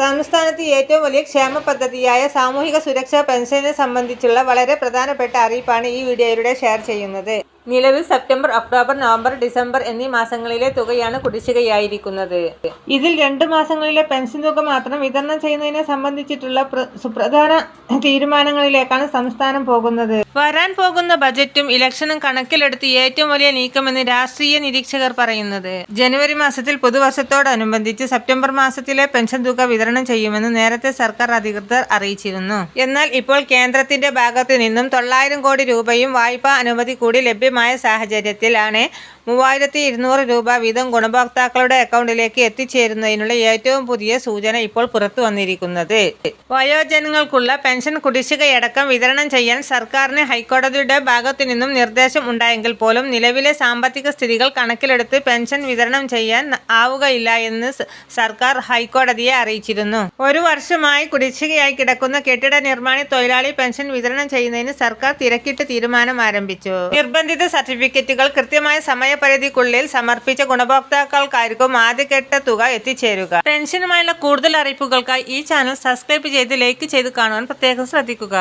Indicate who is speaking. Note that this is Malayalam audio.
Speaker 1: സംസ്ഥാനത്ത് ഏറ്റവും വലിയ ക്ഷേമ പദ്ധതിയായ സാമൂഹിക സുരക്ഷാ പെൻഷനെ സംബന്ധിച്ചുള്ള വളരെ പ്രധാനപ്പെട്ട അറിയിപ്പാണ് ഈ വീഡിയോയിലൂടെ ഷെയർ ചെയ്യുന്നത്. നിലവിൽ സെപ്റ്റംബർ ഒക്ടോബർ നവംബർ ഡിസംബർ എന്നീ മാസങ്ങളിലെ തുകയാണ് കുടിശ്ശികയായിരിക്കുന്നത്. ഇതിൽ രണ്ട് മാസങ്ങളിലെ പെൻഷൻ തുക മാത്രം വിതരണം ചെയ്യുന്നതിനെ സംബന്ധിച്ചിട്ടുള്ള സുപ്രധാന തീരുമാനങ്ങളിലേക്കാണ് സംസ്ഥാനം പോകുന്നത്. വരാൻ പോകുന്ന ബജറ്റും ഇലക്ഷനും കണക്കിലെടുത്ത് ഏറ്റവും വലിയ നീക്കമെന്ന് രാഷ്ട്രീയ നിരീക്ഷകർ പറയുന്നത്. ജനുവരി മാസത്തിൽ പുതുവർഷത്തോടനുബന്ധിച്ച് സെപ്റ്റംബർ മാസത്തിലെ പെൻഷൻ തുക വിതരണം ചെയ്യുമെന്ന് നേരത്തെ സർക്കാർ അധികൃതർ അറിയിച്ചിരുന്നു. എന്നാൽ ഇപ്പോൾ കേന്ദ്രത്തിന്റെ ഭാഗത്തു നിന്നും തൊള്ളായിരം കോടി രൂപയും വായ്പാ അനുമതി കൂടി ലഭ്യമായ സാഹചര്യത്തിലാണ് മൂവായിരത്തി ഇരുന്നൂറ് രൂപ വീതം ഗുണഭോക്താക്കളുടെ അക്കൗണ്ടിലേക്ക് എത്തിച്ചേരുന്നതിനുള്ള ഏറ്റവും പുതിയ സൂചന ഇപ്പോൾ പുറത്തു വന്നിരിക്കുന്നത്. വയോജനങ്ങൾക്കുള്ള പെൻഷൻ കുടിശ്ശികയടക്കം വിതരണം ചെയ്യാൻ സർക്കാരിന് ഹൈക്കോടതിയുടെ ഭാഗത്തു നിന്നും നിർദ്ദേശം ഉണ്ടായെങ്കിൽ പോലും നിലവിലെ സാമ്പത്തിക സ്ഥിതികൾ കണക്കിലെടുത്ത് പെൻഷൻ വിതരണം ചെയ്യാൻ ആവുകയില്ല എന്ന് സർക്കാർ ഹൈക്കോടതിയെ അറിയിച്ചിരുന്നു. ഒരു വർഷമായി കുടിശ്ശികയായി കിടക്കുന്ന കെട്ടിട നിർമ്മാണ തൊഴിലാളി പെൻഷൻ വിതരണം ചെയ്യുന്നതിന് സർക്കാർ തിരക്കിട്ട് തീരുമാനം ആരംഭിച്ചു. നിർബന്ധിത സർട്ടിഫിക്കറ്റുകൾ കൃത്യമായ സമയപരിധിക്കുള്ളിൽ സമർപ്പിച്ച ഗുണഭോക്താക്കൾക്കായിരിക്കും ആദ്യഘട്ട തുക എത്തിച്ചേരുക. പെൻഷനുമായുള്ള കൂടുതൽ അറിയിപ്പുകൾക്കായി ഈ ചാനൽ സബ്സ്ക്രൈബ് ചെയ്ത് ലൈക്ക് ചെയ്ത് കാണുവാൻ പ്രത്യേകം ശ്രദ്ധിക്കുക.